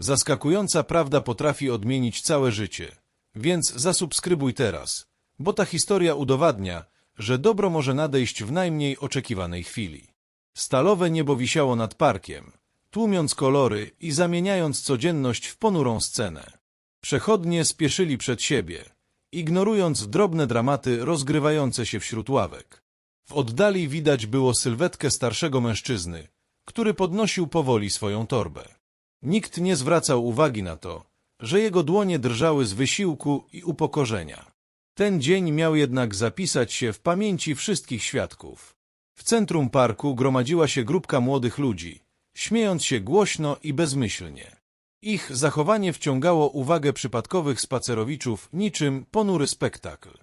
Zaskakująca prawda potrafi odmienić całe życie. Więc zasubskrybuj teraz, bo ta historia udowadnia, że dobro może nadejść w najmniej oczekiwanej chwili. Stalowe niebo wisiało nad parkiem, tłumiąc kolory i zamieniając codzienność w ponurą scenę. Przechodnie spieszyli przed siebie, ignorując drobne dramaty rozgrywające się wśród ławek. W oddali widać było sylwetkę starszego mężczyzny, który podnosił powoli swoją torbę. Nikt nie zwracał uwagi na to, że jego dłonie drżały z wysiłku i upokorzenia. Ten dzień miał jednak zapisać się w pamięci wszystkich świadków. W centrum parku gromadziła się grupka młodych ludzi, śmiejąc się głośno i bezmyślnie. Ich zachowanie wciągało uwagę przypadkowych spacerowiczów niczym ponury spektakl.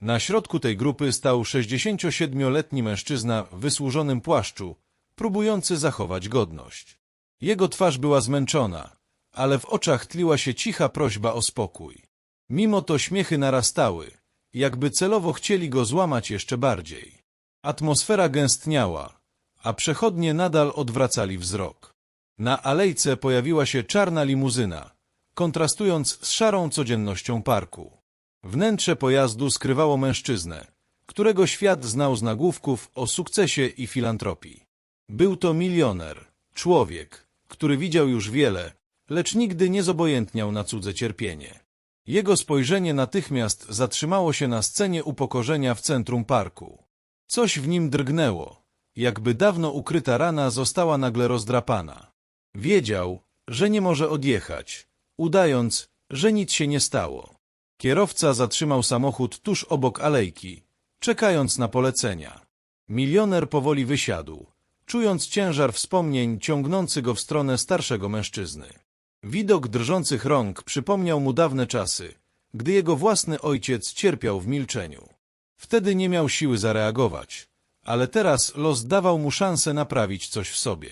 Na środku tej grupy stał 67-letni mężczyzna w wysłużonym płaszczu, próbujący zachować godność. Jego twarz była zmęczona, ale w oczach tliła się cicha prośba o spokój. Mimo to śmiechy narastały, jakby celowo chcieli go złamać jeszcze bardziej. Atmosfera gęstniała, a przechodnie nadal odwracali wzrok. Na alejce pojawiła się czarna limuzyna, kontrastując z szarą codziennością parku. Wnętrze pojazdu skrywało mężczyznę, którego świat znał z nagłówków o sukcesie i filantropii. Był to milioner, człowiek, który widział już wiele, lecz nigdy nie zobojętniał na cudze cierpienie. Jego spojrzenie natychmiast zatrzymało się na scenie upokorzenia w centrum parku. Coś w nim drgnęło, jakby dawno ukryta rana została nagle rozdrapana. Wiedział, że nie może odjechać, udając, że nic się nie stało. Kierowca zatrzymał samochód tuż obok alejki, czekając na polecenia. Milioner powoli wysiadł, czując ciężar wspomnień ciągnący go w stronę starszego mężczyzny. Widok drżących rąk przypomniał mu dawne czasy, gdy jego własny ojciec cierpiał w milczeniu. Wtedy nie miał siły zareagować, ale teraz los dawał mu szansę naprawić coś w sobie.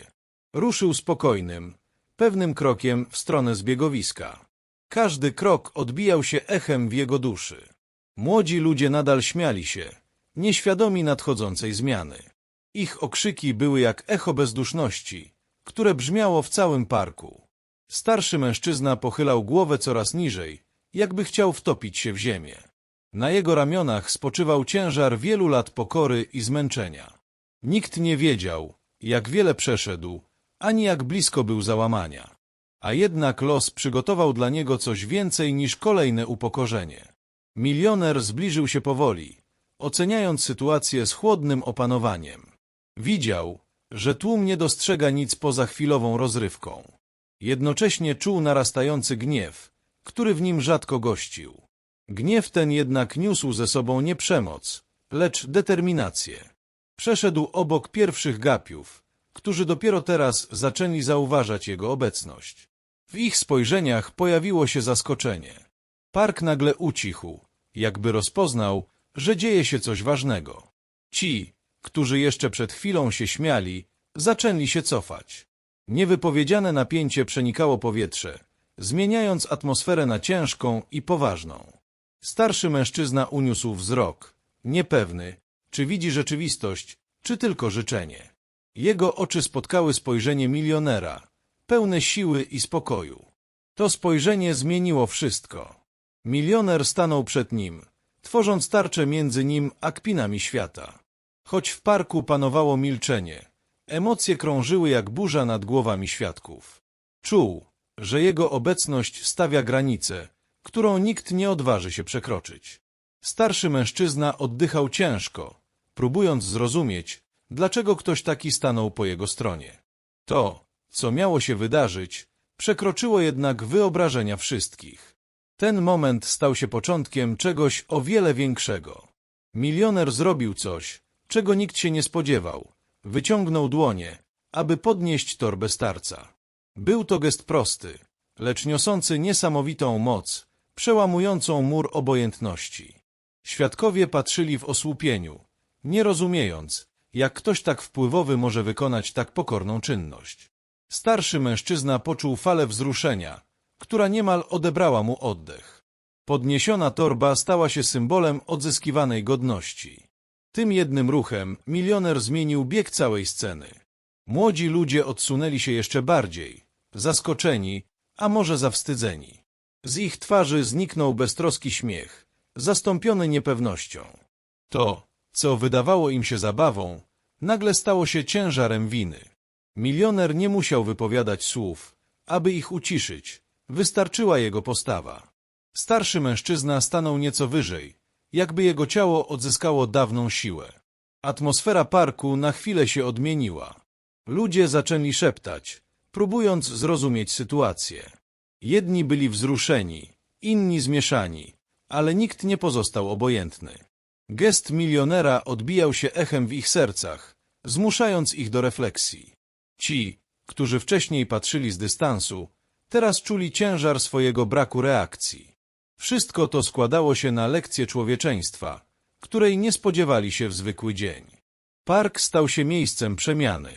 Ruszył spokojnym, pewnym krokiem w stronę zbiegowiska. Każdy krok odbijał się echem w jego duszy. Młodzi ludzie nadal śmiali się, nieświadomi nadchodzącej zmiany. Ich okrzyki były jak echo bezduszności, które brzmiało w całym parku. Starszy mężczyzna pochylał głowę coraz niżej, jakby chciał wtopić się w ziemię. Na jego ramionach spoczywał ciężar wielu lat pokory i zmęczenia. Nikt nie wiedział, jak wiele przeszedł, ani jak blisko był załamania. A jednak los przygotował dla niego coś więcej niż kolejne upokorzenie. Milioner zbliżył się powoli, oceniając sytuację z chłodnym opanowaniem. Widział, że tłum nie dostrzega nic poza chwilową rozrywką. Jednocześnie czuł narastający gniew, który w nim rzadko gościł. Gniew ten jednak niósł ze sobą nie przemoc, lecz determinację. Przeszedł obok pierwszych gapiów, którzy dopiero teraz zaczęli zauważać jego obecność. W ich spojrzeniach pojawiło się zaskoczenie. Park nagle ucichł, jakby rozpoznał, że dzieje się coś ważnego. Ci, którzy jeszcze przed chwilą się śmiali, zaczęli się cofać. Niewypowiedziane napięcie przenikało powietrze, zmieniając atmosferę na ciężką i poważną. Starszy mężczyzna uniósł wzrok, niepewny, czy widzi rzeczywistość, czy tylko życzenie. Jego oczy spotkały spojrzenie milionera, pełne siły i spokoju. To spojrzenie zmieniło wszystko. Milioner stanął przed nim, tworząc tarczę między nim a kpinami świata. Choć w parku panowało milczenie, emocje krążyły jak burza nad głowami świadków. Czuł, że jego obecność stawia granicę, którą nikt nie odważy się przekroczyć. Starszy mężczyzna oddychał ciężko, próbując zrozumieć, dlaczego ktoś taki stanął po jego stronie. To, co miało się wydarzyć, przekroczyło jednak wyobrażenia wszystkich. Ten moment stał się początkiem czegoś o wiele większego. Milioner zrobił coś, czego nikt się nie spodziewał. Wyciągnął dłonie, aby podnieść torbę starca. Był to gest prosty, lecz niosący niesamowitą moc, przełamującą mur obojętności. Świadkowie patrzyli w osłupieniu, nie rozumiejąc, jak ktoś tak wpływowy może wykonać tak pokorną czynność. Starszy mężczyzna poczuł falę wzruszenia, która niemal odebrała mu oddech. Podniesiona torba stała się symbolem odzyskiwanej godności. Tym jednym ruchem milioner zmienił bieg całej sceny. Młodzi ludzie odsunęli się jeszcze bardziej, zaskoczeni, a może zawstydzeni. Z ich twarzy zniknął beztroski śmiech, zastąpiony niepewnością. To, co wydawało im się zabawą, nagle stało się ciężarem winy. Milioner nie musiał wypowiadać słów, aby ich uciszyć, wystarczyła jego postawa. Starszy mężczyzna stanął nieco wyżej, jakby jego ciało odzyskało dawną siłę. Atmosfera parku na chwilę się odmieniła. Ludzie zaczęli szeptać, próbując zrozumieć sytuację. Jedni byli wzruszeni, inni zmieszani, ale nikt nie pozostał obojętny. Gest milionera odbijał się echem w ich sercach, zmuszając ich do refleksji. Ci, którzy wcześniej patrzyli z dystansu, teraz czuli ciężar swojego braku reakcji. Wszystko to składało się na lekcję człowieczeństwa, której nie spodziewali się w zwykły dzień. Park stał się miejscem przemiany.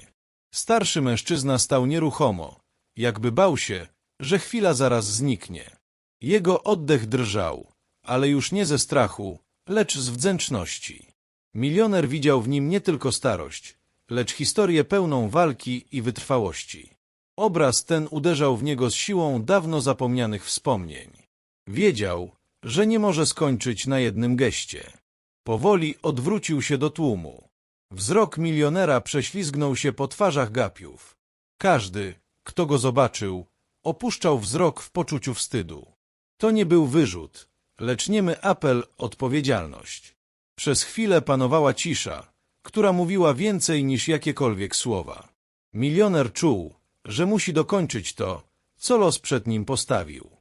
Starszy mężczyzna stał nieruchomo, jakby bał się, że chwila zaraz zniknie. Jego oddech drżał, ale już nie ze strachu, lecz z wdzięczności. Milioner widział w nim nie tylko starość, lecz historię pełną walki i wytrwałości. Obraz ten uderzał w niego z siłą dawno zapomnianych wspomnień. Wiedział, że nie może skończyć na jednym geście. Powoli odwrócił się do tłumu. Wzrok milionera prześlizgnął się po twarzach gapiów. Każdy, kto go zobaczył, opuszczał wzrok w poczuciu wstydu. To nie był wyrzut, lecz niemy apel odpowiedzialność. Przez chwilę panowała cisza, która mówiła więcej niż jakiekolwiek słowa. Milioner czuł, że musi dokończyć to, co los przed nim postawił.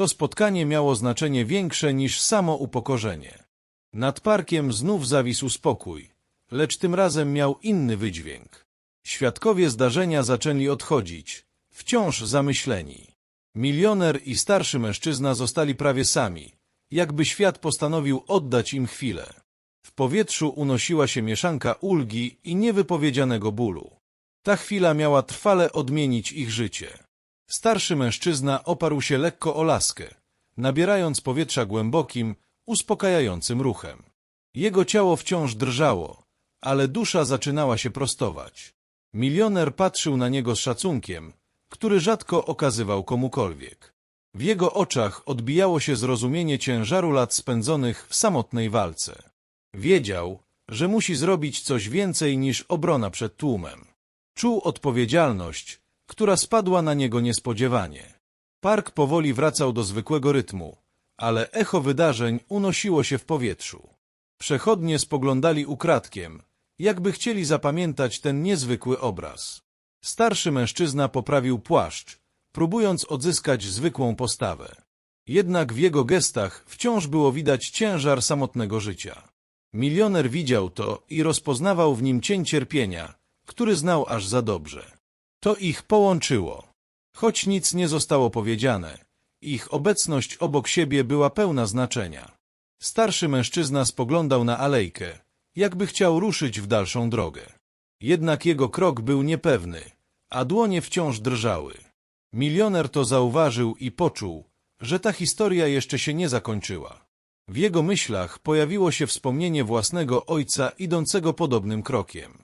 To spotkanie miało znaczenie większe niż samo upokorzenie. Nad parkiem znów zawisł spokój, lecz tym razem miał inny wydźwięk. Świadkowie zdarzenia zaczęli odchodzić, wciąż zamyśleni. Milioner i starszy mężczyzna zostali prawie sami, jakby świat postanowił oddać im chwilę. W powietrzu unosiła się mieszanka ulgi i niewypowiedzianego bólu. Ta chwila miała trwale odmienić ich życie. Starszy mężczyzna oparł się lekko o laskę, nabierając powietrza głębokim, uspokajającym ruchem. Jego ciało wciąż drżało, ale dusza zaczynała się prostować. Milioner patrzył na niego z szacunkiem, który rzadko okazywał komukolwiek. W jego oczach odbijało się zrozumienie ciężaru lat spędzonych w samotnej walce. Wiedział, że musi zrobić coś więcej niż obrona przed tłumem. Czuł odpowiedzialność, która spadła na niego niespodziewanie. Park powoli wracał do zwykłego rytmu, ale echo wydarzeń unosiło się w powietrzu. Przechodnie spoglądali ukradkiem, jakby chcieli zapamiętać ten niezwykły obraz. Starszy mężczyzna poprawił płaszcz, próbując odzyskać zwykłą postawę. Jednak w jego gestach wciąż było widać ciężar samotnego życia. Milioner widział to i rozpoznawał w nim cień cierpienia, który znał aż za dobrze. To ich połączyło. Choć nic nie zostało powiedziane, ich obecność obok siebie była pełna znaczenia. Starszy mężczyzna spoglądał na alejkę, jakby chciał ruszyć w dalszą drogę. Jednak jego krok był niepewny, a dłonie wciąż drżały. Milioner to zauważył i poczuł, że ta historia jeszcze się nie zakończyła. W jego myślach pojawiło się wspomnienie własnego ojca idącego podobnym krokiem.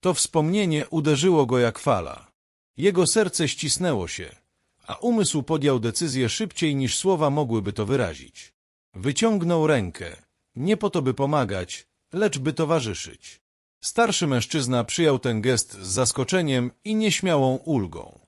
To wspomnienie uderzyło go jak fala. Jego serce ścisnęło się, a umysł podjął decyzję szybciej niż słowa mogłyby to wyrazić. Wyciągnął rękę, nie po to by pomagać, lecz by towarzyszyć. Starszy mężczyzna przyjął ten gest z zaskoczeniem i nieśmiałą ulgą.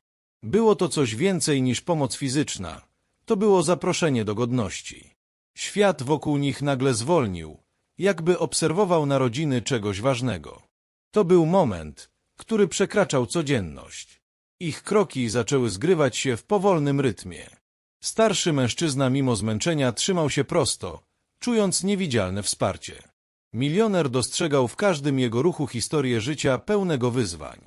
Było to coś więcej niż pomoc fizyczna. To było zaproszenie do godności. Świat wokół nich nagle zwolnił, jakby obserwował narodziny czegoś ważnego. To był moment, który przekraczał codzienność. Ich kroki zaczęły zgrywać się w powolnym rytmie. Starszy mężczyzna mimo zmęczenia trzymał się prosto, czując niewidzialne wsparcie. Milioner dostrzegał w każdym jego ruchu historię życia pełnego wyzwań.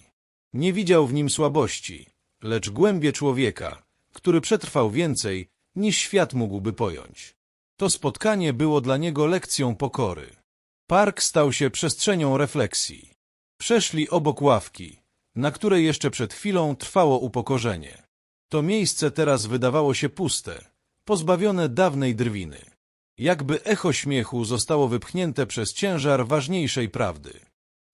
Nie widział w nim słabości, lecz głębie człowieka, który przetrwał więcej, niż świat mógłby pojąć. To spotkanie było dla niego lekcją pokory. Park stał się przestrzenią refleksji. Przeszli obok ławki, na której jeszcze przed chwilą trwało upokorzenie. To miejsce teraz wydawało się puste, pozbawione dawnej drwiny. Jakby echo śmiechu zostało wypchnięte przez ciężar ważniejszej prawdy.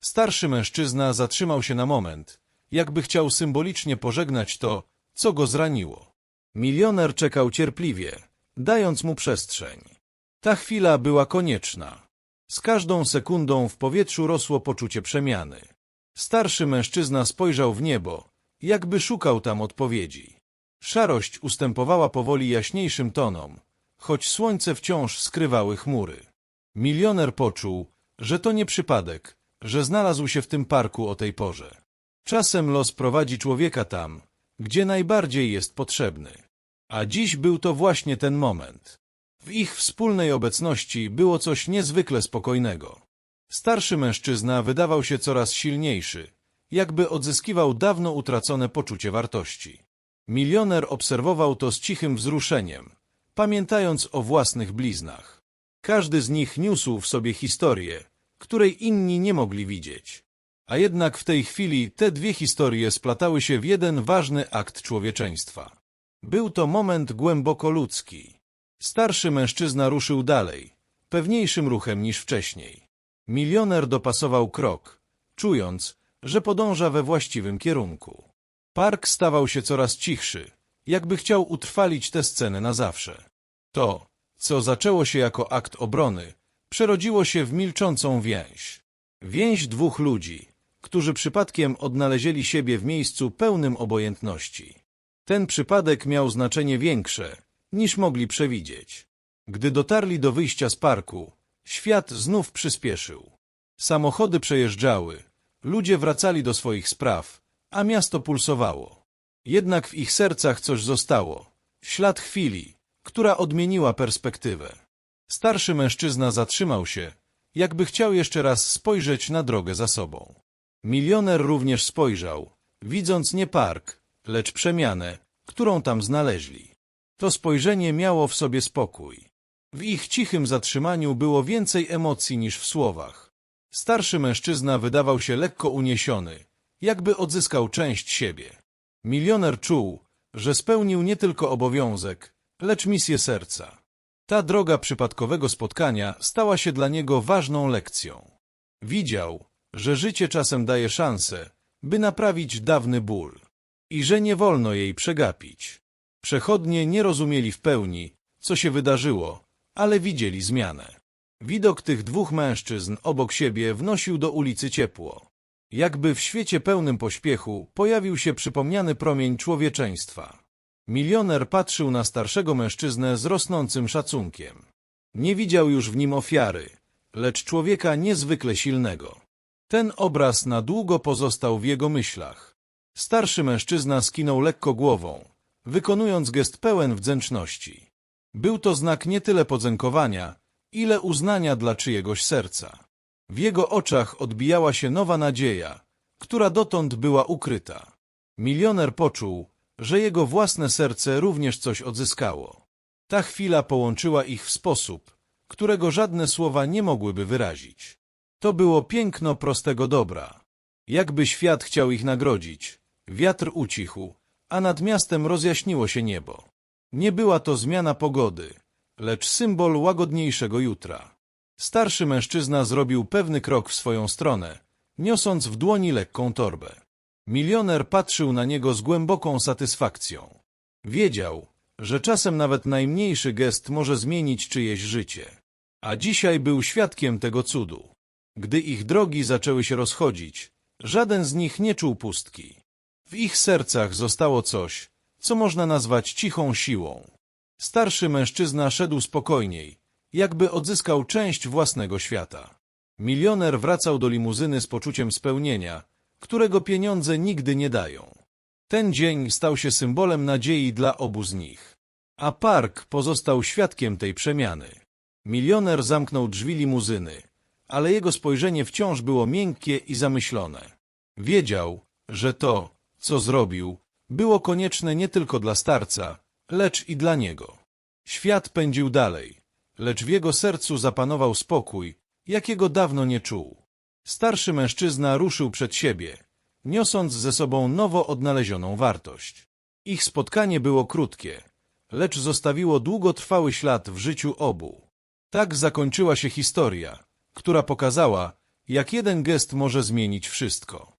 Starszy mężczyzna zatrzymał się na moment, jakby chciał symbolicznie pożegnać to, co go zraniło. Milioner czekał cierpliwie, dając mu przestrzeń. Ta chwila była konieczna. Z każdą sekundą w powietrzu rosło poczucie przemiany. Starszy mężczyzna spojrzał w niebo, jakby szukał tam odpowiedzi. Szarość ustępowała powoli jaśniejszym tonom, choć słońce wciąż skrywały chmury. Milioner poczuł, że to nie przypadek, że znalazł się w tym parku o tej porze. Czasem los prowadzi człowieka tam, gdzie najbardziej jest potrzebny. A dziś był to właśnie ten moment. W ich wspólnej obecności było coś niezwykle spokojnego. Starszy mężczyzna wydawał się coraz silniejszy, jakby odzyskiwał dawno utracone poczucie wartości. Milioner obserwował to z cichym wzruszeniem, pamiętając o własnych bliznach. Każdy z nich niósł w sobie historię, której inni nie mogli widzieć. A jednak w tej chwili te dwie historie splatały się w jeden ważny akt człowieczeństwa. Był to moment głęboko ludzki. Starszy mężczyzna ruszył dalej, pewniejszym ruchem niż wcześniej. Milioner dopasował krok, czując, że podąża we właściwym kierunku. Park stawał się coraz cichszy, jakby chciał utrwalić tę scenę na zawsze. To, co zaczęło się jako akt obrony, przerodziło się w milczącą więź. Więź dwóch ludzi, którzy przypadkiem odnaleźli siebie w miejscu pełnym obojętności. Ten przypadek miał znaczenie większe, niż mogli przewidzieć. Gdy dotarli do wyjścia z parku, świat znów przyspieszył. Samochody przejeżdżały, ludzie wracali do swoich spraw, a miasto pulsowało. Jednak w ich sercach coś zostało. Ślad chwili, która odmieniła perspektywę. Starszy mężczyzna zatrzymał się, jakby chciał jeszcze raz spojrzeć na drogę za sobą. Milioner również spojrzał, widząc nie park, lecz przemianę, którą tam znaleźli. To spojrzenie miało w sobie spokój. W ich cichym zatrzymaniu było więcej emocji niż w słowach. Starszy mężczyzna wydawał się lekko uniesiony, jakby odzyskał część siebie. Milioner czuł, że spełnił nie tylko obowiązek, lecz misję serca. Ta droga przypadkowego spotkania stała się dla niego ważną lekcją. Widział, że życie czasem daje szansę, by naprawić dawny ból i że nie wolno jej przegapić. Przechodnie nie rozumieli w pełni, co się wydarzyło, ale widzieli zmianę. Widok tych dwóch mężczyzn obok siebie wnosił do ulicy ciepło. Jakby w świecie pełnym pośpiechu pojawił się przypomniany promień człowieczeństwa. Milioner patrzył na starszego mężczyznę z rosnącym szacunkiem. Nie widział już w nim ofiary, lecz człowieka niezwykle silnego. Ten obraz na długo pozostał w jego myślach. Starszy mężczyzna skinął lekko głową, wykonując gest pełen wdzięczności. Był to znak nie tyle podziękowania, ile uznania dla czyjegoś serca. W jego oczach odbijała się nowa nadzieja, która dotąd była ukryta. Milioner poczuł, że jego własne serce również coś odzyskało. Ta chwila połączyła ich w sposób, którego żadne słowa nie mogłyby wyrazić. To było piękno prostego dobra. Jakby świat chciał ich nagrodzić, wiatr ucichł, a nad miastem rozjaśniło się niebo. Nie była to zmiana pogody, lecz symbol łagodniejszego jutra. Starszy mężczyzna zrobił pewny krok w swoją stronę, niosąc w dłoni lekką torbę. Milioner patrzył na niego z głęboką satysfakcją. Wiedział, że czasem nawet najmniejszy gest może zmienić czyjeś życie. A dzisiaj był świadkiem tego cudu. Gdy ich drogi zaczęły się rozchodzić, żaden z nich nie czuł pustki. W ich sercach zostało coś, co można nazwać cichą siłą. Starszy mężczyzna szedł spokojniej, jakby odzyskał część własnego świata. Milioner wracał do limuzyny z poczuciem spełnienia, którego pieniądze nigdy nie dają. Ten dzień stał się symbolem nadziei dla obu z nich. A park pozostał świadkiem tej przemiany. Milioner zamknął drzwi limuzyny, ale jego spojrzenie wciąż było miękkie i zamyślone. Wiedział, że to, co zrobił, było konieczne nie tylko dla starca, lecz i dla niego. Świat pędził dalej, lecz w jego sercu zapanował spokój, jakiego dawno nie czuł. Starszy mężczyzna ruszył przed siebie, niosąc ze sobą nowo odnalezioną wartość. Ich spotkanie było krótkie, lecz zostawiło długotrwały ślad w życiu obu. Tak zakończyła się historia, która pokazała, jak jeden gest może zmienić wszystko.